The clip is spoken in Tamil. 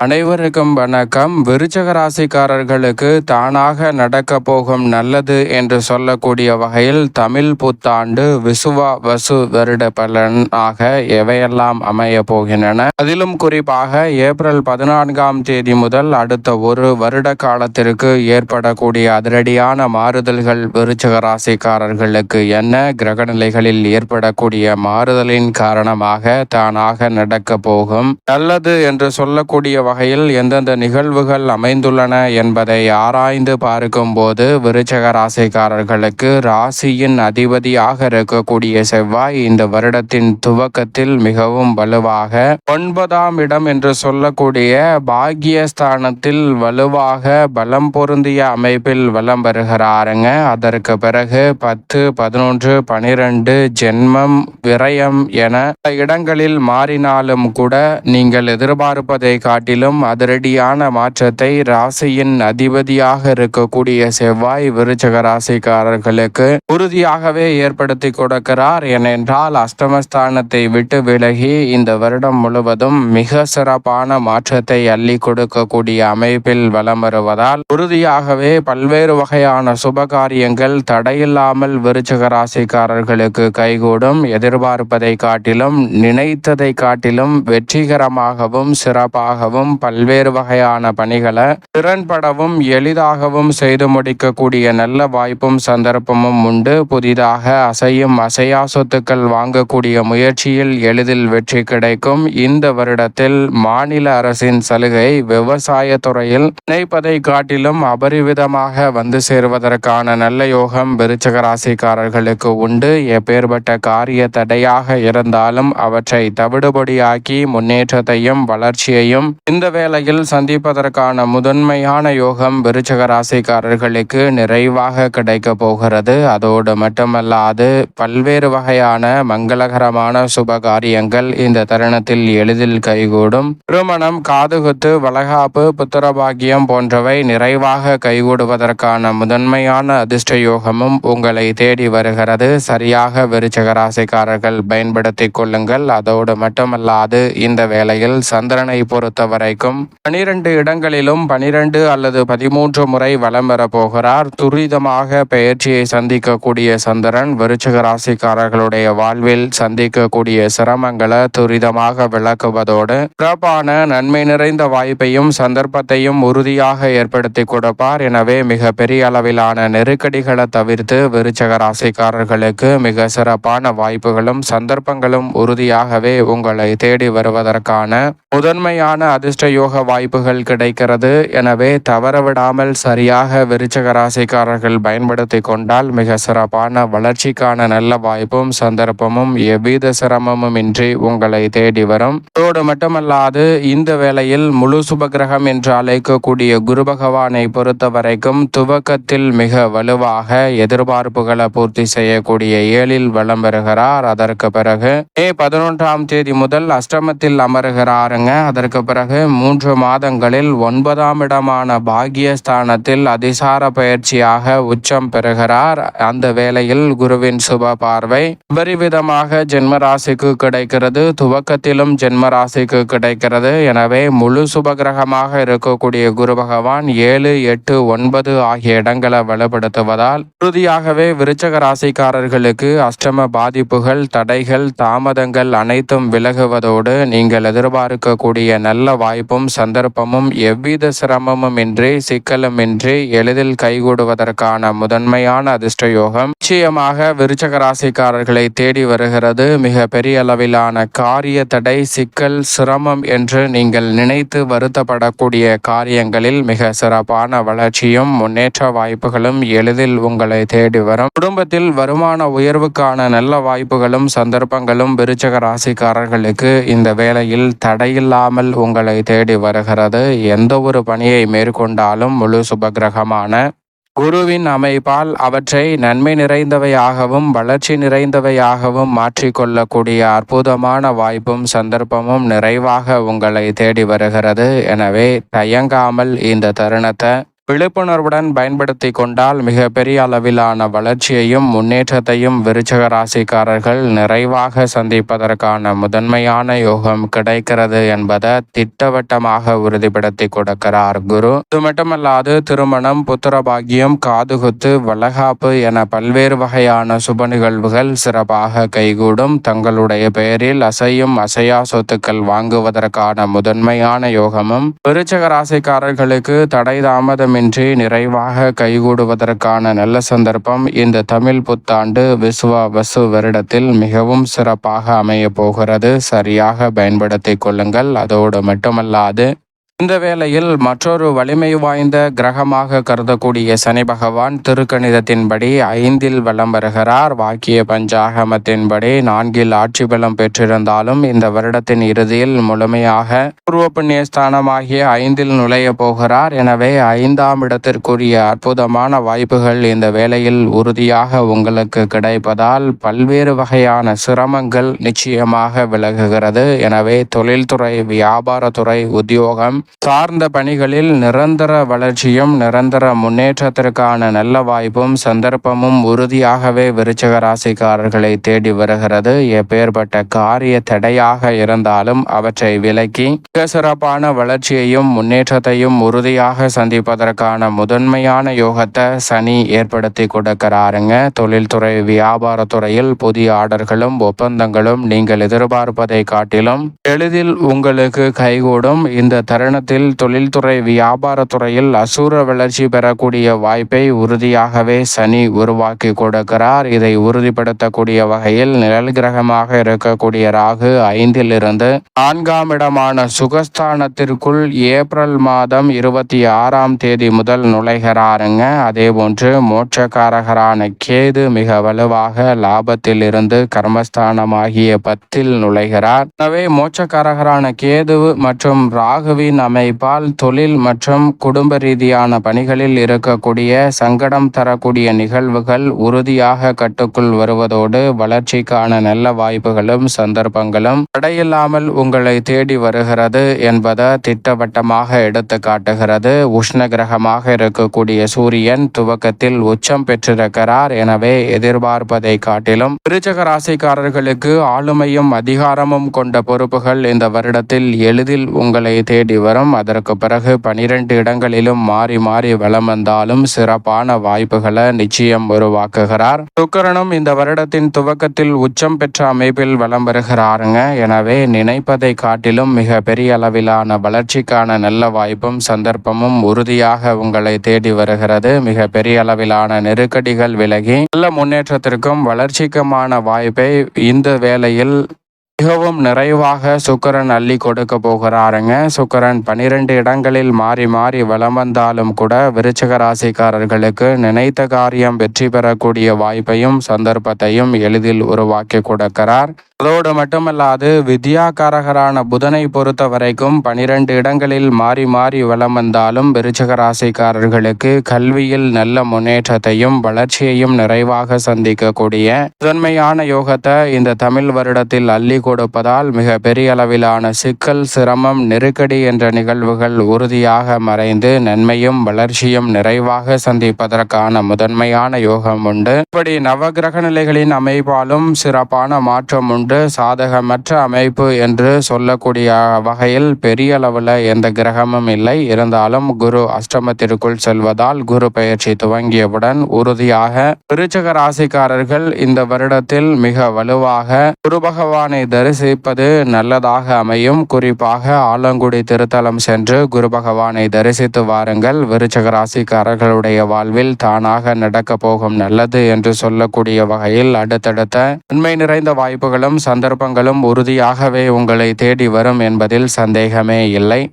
அனைவருக்கும் வணக்கம். விருச்சக ராசிக்காரர்களுக்கு தானாக நடக்க போகும் நல்லது என்று சொல்லக்கூடிய வகையில் தமிழ் புத்தாண்டு விசுவா வசு வருட பலனாக எவையெல்லாம் அமைய போகின்றன? அதிலும் குறிப்பாக ஏப்ரல் பதினான்காம் தேதி முதல் அடுத்த ஒரு வருட காலத்திற்கு ஏற்படக்கூடிய அதிரடியான மாறுதல்கள் விருச்சக ராசிக்காரர்களுக்கு என்ன? கிரகநிலைகளில் ஏற்படக்கூடிய மாறுதலின் காரணமாக தானாக நடக்க போகும். நல்லது என்று சொல்லக்கூடிய வகையில் எந்தெந்த நிகழ்வுகள் அமைந்துள்ளன என்பதை ஆராய்ந்து பார்க்கும்போது விருச்சக ராசிக்காரர்களுக்கு ராசியின் அதிபதியாக இருக்கக்கூடிய செவ்வாய் இந்த வருடத்தின் துவக்கத்தில் மிகவும் வலுவாக ஒன்பதாம் இடம் என்று சொல்லக்கூடிய பாக்கியஸ்தானத்தில் வலுவாக பலம் பொருந்திய அமைப்பில் வலம் பெறுகிறாருங்க அதற்கு பிறகு பத்து பதினொன்று பனிரெண்டு ஜென்மம் விரயம் என பல இடங்களில் மாறினாலும் கூட நீங்கள் எதிர்பார்ப்பதை காட்டிலும் அதிரடியான மாற்றத்தை ராசியின் அதிபதியாக இருக்கக்கூடிய செவ்வாய் விருச்சக ராசிக்காரர்களுக்கு உறுதியாகவே ஏற்படுத்தி கொடுக்கிறார். ஏனென்றால் அஷ்டமஸ்தானத்தை விட்டு விலகி இந்த வருடம் முழுவதும் மிக சிறப்பான மாற்றத்தை அள்ளி கொடுக்கக்கூடிய அமைப்பில் வலம் வருவதால் உறுதியாகவே பல்வேறு வகையான சுபகாரியங்கள் தடையில்லாமல் விருச்சக ராசிக்காரர்களுக்கு கைகூடும். எதிர்பார்ப்பதை காட்டிலும் நினைத்ததை காட்டிலும் வெற்றிகரமாகவும் சிறப்பாகவும் பல்வேறு வகையான பணிகளை திறன்படவும் எளிதாகவும் செய்து முடிக்கக்கூடிய நல்ல வாய்ப்பும் சந்தர்ப்பமும் உண்டு. புதிதாக அசையும் அசையா சொத்துக்கள் வாங்கக்கூடிய முயற்சியில் எளிதில் வெற்றி கிடைக்கும். இந்த வருடத்தில் மாநில அரசின் சலுகை விவசாய துறையில் நினைப்பதை காட்டிலும் அபரிவிதமாக வந்து சேருவதற்கான நல்ல யோகம் விருச்சக ராசிக்காரர்களுக்கு உண்டு. எப்பேற்பட்ட காரிய தடையாக இருந்தாலும் அவற்றை தவிடுபடியாக்கி முன்னேற்றத்தையும் வளர்ச்சியையும் இந்த இந்த வேளையில் சந்திப்பதற்கான முதன்மையான யோகம் விருச்சக ராசிக்காரர்களுக்கு நிறைவாக கிடைக்க போகிறது. அதோடு மட்டுமல்லாது பல்வேறு வகையான மங்களகரமான சுப காரியங்கள் இந்த தருணத்தில் எளிதில் கைகூடும். திருமணம் காதுகுத்து வளகாப்பு புத்திரபாகியம் போன்றவை நிறைவாக கைகூடுவதற்கான முதன்மையான அதிர்ஷ்ட யோகமும் உங்களை தேடி வருகிறது. சரியாக விருச்சக ராசிக்காரர்கள் பயன்படுத்திக் கொள்ளுங்கள். அதோடு மட்டுமல்லாது இந்த வேளையில் சந்திரனை பொறுத்தவரை கிடைக்கும் பனிரெண்டு இடங்களிலும் பனிரெண்டு அல்லது பதிமூன்று முறை வலம் பெற போகிறார். துரிதமாக பயிற்சியை சந்திக்கக்கூடிய சந்திரன் விருச்சக ராசிக்காரர்களுடைய வாழ்வில் சந்திக்கக்கூடிய சிரமங்களை துரிதமாக விளக்குவதோடு சிறப்பான நன்மை நிறைந்த வாய்ப்பையும் சந்தர்ப்பத்தையும் உறுதியாக ஏற்படுத்தி கொடுப்பார். எனவே மிக பெரிய அளவிலான நெருக்கடிகளை தவிர்த்து விருச்சக ராசிக்காரர்களுக்கு மிக சிறப்பான வாய்ப்புகளும் சந்தர்ப்பங்களும் உறுதியாகவே உங்களை தேடி வருவதற்கான முதன்மையான அது அதிர்ஷ்ட யோக வாய்ப்புகள் கிடைக்கிறது. எனவே தவறவிடாமல் சரியாக விருச்சக ராசிக்காரர்கள் பயன்படுத்தி கொண்டால் மிக சிறப்பான வளர்ச்சிக்கான நல்ல வாய்ப்பும் சந்தர்ப்பமும் எவ்வித சிரமமும் இன்றி உங்களை தேடி வரும். அதோடு மட்டுமல்லாது இந்த வேளையில் முழு சுபகிரகம் என்று அழைக்கக்கூடிய குரு பகவானை பொறுத்த வரைக்கும் துவக்கத்தில் மிக வலுவாக எதிர்பார்ப்புகளை பூர்த்தி செய்யக்கூடிய ஏழில் வளம் பெறுகிறார். அதற்கு பிறகு மே பதினொன்றாம் தேதி முதல் அஷ்டமத்தில் அமருகிறாருங்க. அதற்கு பிறகு மூன்று மாதங்களில் ஒன்பதாம் இடமான பாகியஸ்தானத்தில் அதிசார பயிற்சியாக உச்சம் பெறுகிறார். அந்த வேளையில் குருவின் சுப பார்வை விபரிவிதமாக ஜென்மராசிக்கு கிடைக்கிறது. துவக்கத்திலும் ஜென்மராசிக்கு கிடைக்கிறது. எனவே முழு சுபகிரகமாக இருக்கக்கூடிய குரு பகவான் ஏழு எட்டு ஒன்பது ஆகிய இடங்களை வலுப்படுத்துவதால் உறுதியாகவே விருச்சக ராசிக்காரர்களுக்கு அஷ்டம பாதிப்புகள் தடைகள் தாமதங்கள் அனைத்தும் விலகுவதோடு நீங்கள் எதிர்பார்க்கக்கூடிய நல்ல வாய்ப்பும் சந்தர்ப்பமும் எவ்வித சிரமமுமின்றி சிக்கலுமின்றி எளிதில் கைகூடுவதற்கான முதன்மையான அதிர்ஷ்ட யோகம் நிச்சயமாக விருச்சக ராசிக்காரர்களை தேடி வருகிறது. மிக பெரிய அளவிலான காரிய தடை சிக்கல் சிரமம் என்று நீங்கள் நினைத்து வருத்தப்படக்கூடிய காரியங்களில் மிக சிறப்பான வளர்ச்சியும் முன்னேற்ற வாய்ப்புகளும் எளிதில் உங்களை தேடி வரும். குடும்பத்தில் வருமான உயர்வுக்கான நல்ல வாய்ப்புகளும் சந்தர்ப்பங்களும் விருச்சக ராசிக்காரர்களுக்கு இந்த வேளையில் தடையில்லாமல் உங்களை தேடி வருகிறது. எந்த ஒரு பணியை மேற்கொண்டாலும் முழு சுபகிரகமான குருவின் அமைப்பால் அவற்றை நன்மை நிறைந்தவையாகவும் வளர்ச்சி நிறைந்தவையாகவும் மாற்றிக்கொள்ளக்கூடிய அற்புதமான வாய்ப்பும் சந்தர்ப்பமும் நிறைவாக உங்களை தேடி வருகிறது. எனவே தயங்காமல் இந்த தருணத்தை விழிப்புணர்வுடன் பயன்படுத்தி கொண்டால் மிக பெரிய அளவிலான வளர்ச்சியையும் முன்னேற்றத்தையும் விருச்சக ராசிக்காரர்கள் நிறைவாக சந்திப்பதற்கான முதன்மையான யோகம் கிடைக்கிறது என்பதை திட்டவட்டமாக உறுதிப்படுத்தி கொடுக்கிறார் குரு. இது மட்டுமல்லாது திருமணம் புத்திரபாகியம் காதுகுத்து வளகாப்பு என பல்வேறு வகையான சுப நிகழ்வுகள் சிறப்பாக கைகூடும். தங்களுடைய பெயரில் அசையும் அசையா சொத்துக்கள் வாங்குவதற்கான முதன்மையான யோகமும் விருச்சக ராசிக்காரர்களுக்கு தடை தாமதம் தாமதமின்றி நிறைவாக கைகூடுவதற்கான நல்ல சந்தர்ப்பம் இந்த தமிழ் புத்தாண்டு விசுவா வசு வருடத்தில் மிகவும் சிறப்பாக அமைய போகிறது. சரியாக பயன்படுத்திக் கொள்ளுங்கள். அதோடு மட்டுமல்லாது இந்த வேளையில் மற்றொரு வலிமை வாய்ந்த கிரகமாக கருதக்கூடிய சனி பகவான் திருக்கணிதத்தின்படி ஐந்தில் வலம் வருகிறார். வாக்கிய பஞ்சாகமத்தின்படி நான்கில் ஆட்சி பலம் பெற்றிருந்தாலும் இந்த வருடத்தின் இறுதியில் முழுமையாக பூர்வ புண்ணிய ஸ்தானமாகிய ஐந்தில் நுழைய போகிறார். எனவே ஐந்தாம் இடத்திற்குரிய அற்புதமான வாய்ப்புகள் இந்த வேளையில் உறுதியாக உங்களுக்கு கிடைப்பதால் பல்வேறு வகையான சிரமங்கள் நிச்சயமாக விலகுகிறது. எனவே தொழில்துறை வியாபாரத்துறை உத்தியோகம் சார்ந்த பணிகளில் நிரந்தர வளர்ச்சியும் நிரந்தர முன்னேற்றத்திற்கான நல்ல வாய்ப்பும் சந்தர்ப்பமும் உறுதியாகவே விருச்சக ராசிக்காரர்களை தேடி வருகிறது. எப்பேற்பட்ட காரிய தடையாக இருந்தாலும் அவற்றை விலக்கி மிக சிறப்பான வளர்ச்சியையும் முன்னேற்றத்தையும் உறுதியாக சந்திப்பதற்கான முதன்மையான யோகத்தை சனி ஏற்படுத்தி கொடுக்கிறாருங்க. தொழில்துறை வியாபாரத்துறையில் புதிய ஆர்டர்களும் ஒப்பந்தங்களும் நீங்கள் எதிர்பார்ப்பதை காட்டிலும் எளிதில் உங்களுக்கு கைகூடும். இந்த தருண தருணத்தில் தொழில்துறை வியாபாரத்துறையில் அசூர வளர்ச்சி பெறக்கூடிய வாய்ப்பை உறுதியாகவே சனி உருவாக்கி கொடுக்கிறார். இதை உறுதிப்படுத்தக்கூடிய வகையில் நிழல் கிரகமாக இருக்கக்கூடிய ராகு ஐந்தில் இருந்து நான்காம் இடமான சுகஸ்தானத்திற்குள் ஏப்ரல் மாதம் இருபத்தி ஆறாம் தேதி முதல் நுழைகிறாருங்க. அதே போன்று மோட்சக்காரகரான கேது மிக வலுவாக லாபத்தில் இருந்து கர்மஸ்தானமாகிய பத்தில் நுழைகிறார். எனவே மோட்சக்காரகரான கேது மற்றும் ராகுவின் அமைப்பால் தொழில் மற்றும் குடும்ப ரீதியான பணிகளில் இருக்கக்கூடிய சங்கடம் தரக்கூடிய நிகழ்வுகள் உறுதியாக கட்டுக்குள் வருவதோடு வளர்ச்சிக்கான நல்ல வாய்ப்புகளும் சந்தர்ப்பங்களும் தடையில்லாமல் உங்களை தேடி வருகிறது என்பதை திட்டவட்டமாக எடுத்து காட்டுகிறது. உஷ்ண கிரகமாக இருக்கக்கூடிய சூரியன் துவக்கத்தில் உச்சம் பெற்றிருக்கிறார் எனவே எதிர்பார்ப்பதை காட்டிலும் விருச்சக ராசிக்காரர்களுக்கு ஆளுமையும் அதிகாரமும் கொண்ட பொறுப்புகள் இந்த வருடத்தில் எளிதில் உங்களை தேடி வரும். அதற்கு பிறகு பனிரெண்டு இடங்களிலும் மாறி மாறி வலம் வந்தாலும் சிறப்பான வாய்ப்புகளை நிச்சயம் உருவாக்குகிறார். சுக்கரனும் இந்த வருடத்தின் துவக்கத்தில் உச்சம் பெற்ற அமைப்பில் வலம் வருகிறாருங்க. எனவே நினைப்பதை காட்டிலும் மிக பெரிய அளவிலான வளர்ச்சிக்கான நல்ல வாய்ப்பும் சந்தர்ப்பமும் உறுதியாக உங்களை தேடி வருகிறது. மிக பெரிய அளவிலான நெருக்கடிகள் விலகி நல்ல முன்னேற்றத்திற்கும் வளர்ச்சிக்குமான வாய்ப்பை இந்த வேளையில் மிகவும் நிறைவாக சுக்கரன் அள்ளி கொடுக்க போகிறாருங்க. சுக்கரன் பனிரெண்டு இடங்களில் மாறி மாறி வலம் வந்தாலும் கூட விருச்சக ராசிக்காரர்களுக்கு நினைத்த காரியம் வெற்றி பெறக்கூடிய வாய்ப்பையும் சந்தர்ப்பத்தையும் எளிதில் உருவாக்கி கொடுக்கிறார். அதோடு மட்டுமல்லாது வித்யாகாரகரான புதனை பொறுத்த வரைக்கும் பனிரெண்டு இடங்களில் மாறி மாறி வலம் வந்தாலும் விருச்சக ராசிக்காரர்களுக்கு கல்வியில் நல்ல முன்னேற்றத்தையும் வளர்ச்சியையும் நிறைவாக சந்திக்கக்கூடிய முதன்மையான யோகத்தை இந்த தமிழ் வருடத்தில் அள்ளி கொடுப்பதால் மிக பெரிய அளவிலான சிக்கல் சிரமம் நெருக்கடி என்ற நிகழ்வுகள் உறுதியாக மறைந்து நன்மையும் வளர்ச்சியும் நிறைவாக சந்திப்பதற்கான முதன்மையான யோகம் உண்டு. இப்படி நவகிரக நிலைகளின் அமைப்பாலும் சிறப்பான மாற்றம் உண்டு. சாதகமற்ற அமைப்பு என்று சொல்லக்கூடிய வகையில் பெரிய அளவில் எந்த கிரகமும் இல்லை. இருந்தாலும் குரு அஷ்டமத்திற்குள் செல்வதால் குரு பயிற்சி துவங்கியவுடன் உறுதியாக விருச்சக ராசிக்காரர்கள் இந்த வருடத்தில் மிக வலுவாக குரு பகவானை தரிசிப்பது நல்லதாக அமையும். குறிப்பாக ஆலங்குடி திருத்தலம் சென்று குரு பகவானை தரிசித்து வாருங்கள். விருச்சக ராசிக்காரர்களுடைய வாழ்வில் தானாக நடக்க போகும் நல்லது என்று சொல்லக்கூடிய வகையில் அடுத்தடுத்த உண்மை நிறைந்த வாய்ப்புகளும் சந்தர்ப்பங்களும் உறுதியாகவே உங்களை தேடி வரும் என்பதில் சந்தேகமே இல்லை.